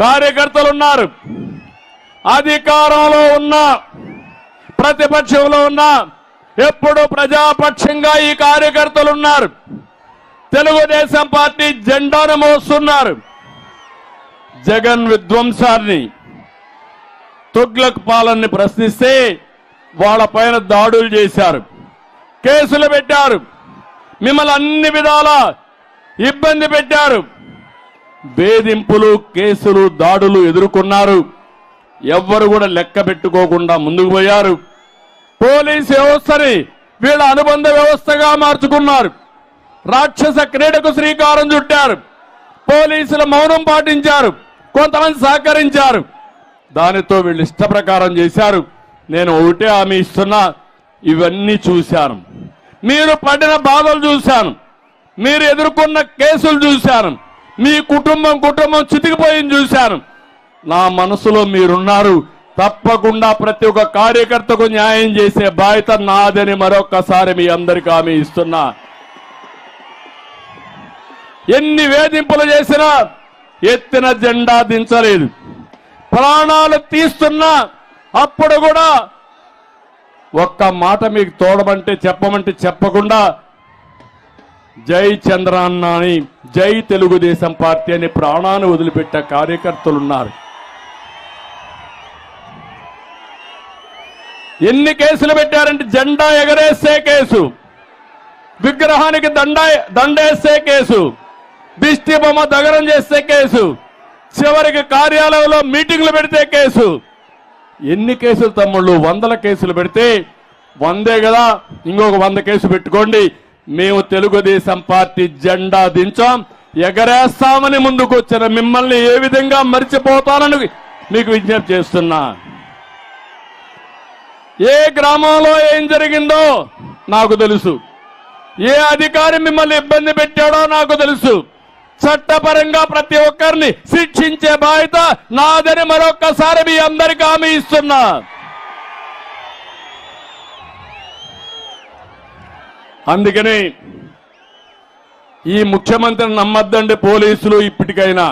కార్యకర్తలు ఉన్నారు. అధికారంలో ఉన్న ప్రతిపక్షంలో ఉన్న ఎప్పుడు ప్రజాపక్షంగా ఈ కార్యకర్తలు ఉన్నారు. తెలుగుదేశం పార్టీ జెండాను మోస్తున్నారు. జగన్ విధ్వంసాన్ని తుగ్లక్ పాలన్ని ప్రశ్నిస్తే వాళ్ళ పైన దాడులు చేశారు. కేసులు పెట్టారు. మిమ్మల్ని అన్ని విధాల ఇబ్బంది పెట్టారు. వేధింపులు కేసులు దాడులు ఎదుర్కొన్నారు. ఎవ్వరు కూడా లెక్క పెట్టుకోకుండా ముందుకు పోయారు. పోలీస్ వ్యవస్థని వీళ్ళ అనుబంధ వ్యవస్థగా మార్చుకున్నారు. రాక్షస క్రీడకు శ్రీకారం చుట్టారు. పోలీసులు మౌనం పాటించారు. కొంతమంది సహకరించారు. దానితో వీళ్ళు ఇష్ట ప్రకారం చేశారు. నేను ఒకటే హామీ ఇస్తున్నా. ఇవన్నీ చూశాను. మీరు పడిన బాధలు చూశాను. మీరు ఎదుర్కొన్న కేసులు చూశాను. మీ కుటుంబం కుటుంబం చితికిపోయింది చూశాను. నా మనసులో మీరున్నారు. తప్పకుండా ప్రతి ఒక్క కార్యకర్తకు న్యాయం చేసే బాధ్యత నాదని మరొక్కసారి మీ అందరికీ హామీ ఇస్తున్నా. ఎన్ని వేధింపులు చేసినా ఎత్తిన జెండా దించలేదు. ప్రాణాలు తీస్తున్నా అప్పుడు కూడా ఒక్క మాట మీకు తోడమంటే చెప్పమంటే చెప్పకుండా జై చంద్రాన్న అని జై తెలుగుదేశం పార్టీ అని ప్రాణాన్ని వదిలిపెట్టే కార్యకర్తలు ఉన్నారు ఎన్ని కేసులు పెట్టారంటే జెండా ఎగరేసే కేసు విగ్రహానికి దండ దండేసే కేసు దిష్టి బొమ్మ దగరం చేసే కేసు చివరికి కార్యాలయంలో మీటింగ్లు పెడితే కేసు. ఎన్ని కేసులు తమ్ముళ్ళు? వందల కేసులు పెడితే వందే కదా ఇంకొక వంద కేసు పెట్టుకోండి. మేము తెలుగుదేశం పార్టీ జెండా దించాం ఎగరేస్తామని ముందుకు వచ్చిన మిమ్మల్ని ఏ విధంగా మర్చిపోతానని మీకు విజ్ఞప్తి చేస్తున్నా. ఏ గ్రామంలో ఏం జరిగిందో నాకు తెలుసు. ఏ అధికారి మిమ్మల్ని ఇబ్బంది పెట్టాడో నాకు తెలుసు. చట్టపరంగా ప్రతి ఒక్కరిని శిక్షించే బాధ్యత నాదని మరొక్కసారి మీ అందరికీ హామీ ఇస్తున్నా. అందుకని ఈ ముఖ్యమంత్రిని నమ్మద్దండి పోలీసులు ఇప్పటికైనా.